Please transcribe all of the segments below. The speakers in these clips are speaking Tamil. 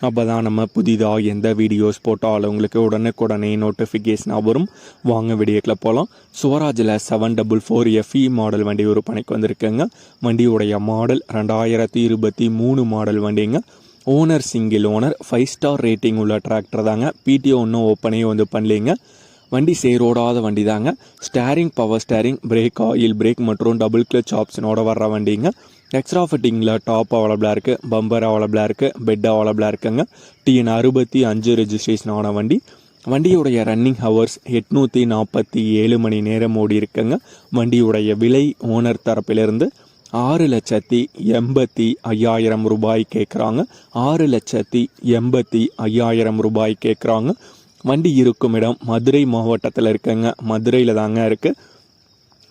அப்போ தான் நம்ம புதிதாக எந்த வீடியோஸ் போட்டாலும் உங்களுக்கு உடனுக்குடனே நோட்டிஃபிகேஷனாக வரும். வாங்க வீடியோக்கில் போகலாம் சுவராஜில் seven double four FE model வண்டி விற்பனைக்கு வந்திருக்குங்க. வண்டியுடைய மாடல் ரெண்டாயிரத்தி இருபத்தி மூணு மாடல் வண்டிங்க. Owner single owner five star rating உள்ள டிராக்டர் தாங்க. பிடிஓ ஒன்றும் ஓப்பனே வந்து பண்ணலைங்க. வண்டி சேரோடாத வண்டி தாங்க steering power steering brake oil brake மற்றும் டபுள் கிளச் ஆப்ஷனோட வர்ற வண்டிங்க. எக்ஸ்ட்ரா ஃபிட்டிங்கில் டாப் அவைலபிளாக இருக்குது பம்பர் அவைலபிளாக இருக்குது பெட் அவைலபிளாக இருக்குங்க. டிஎன் அறுபத்தி அஞ்சு ரெஜிஸ்ட்ரேஷன் வண்டி. வண்டியுடைய ரன்னிங் ஹவர்ஸ் எட்நூற்றி நாற்பத்தி ஏழு மணி நேரம் ஓடி இருக்குங்க. வண்டியுடைய விலை ஓனர் தரப்பிலிருந்து ஆறு லட்சத்தி எண்பத்தி ஐயாயிரம் ரூபாய் கேட்குறாங்க. ஆறு லட்சத்தி எண்பத்தி ஐயாயிரம் ரூபாய் கேட்குறாங்க. வண்டி இருக்கும் இடம் மதுரை மாவட்டத்தில் இருக்குங்க. மதுரையில் தாங்க இருக்குது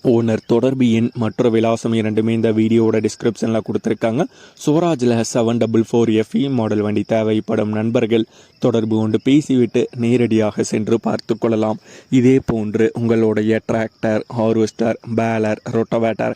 ஓனர் தொடர்பு எண் மற்ற விலாசம் இரண்டுமே இந்த வீடியோவோட டிஸ்கிரிப்ஷனில் கொடுத்துருக்காங்க. சுவராஜில் seven double four FE model வண்டி தேவைப்படும் நண்பர்கள். தொடர்பு கொண்டு பேசிவிட்டு நேரடியாக சென்று பார்த்து கொள்ளலாம். இதே போன்று உங்களுடைய டிராக்டர் ஹார்வெஸ்டர் பேலர் ரொட்டவேட்டர்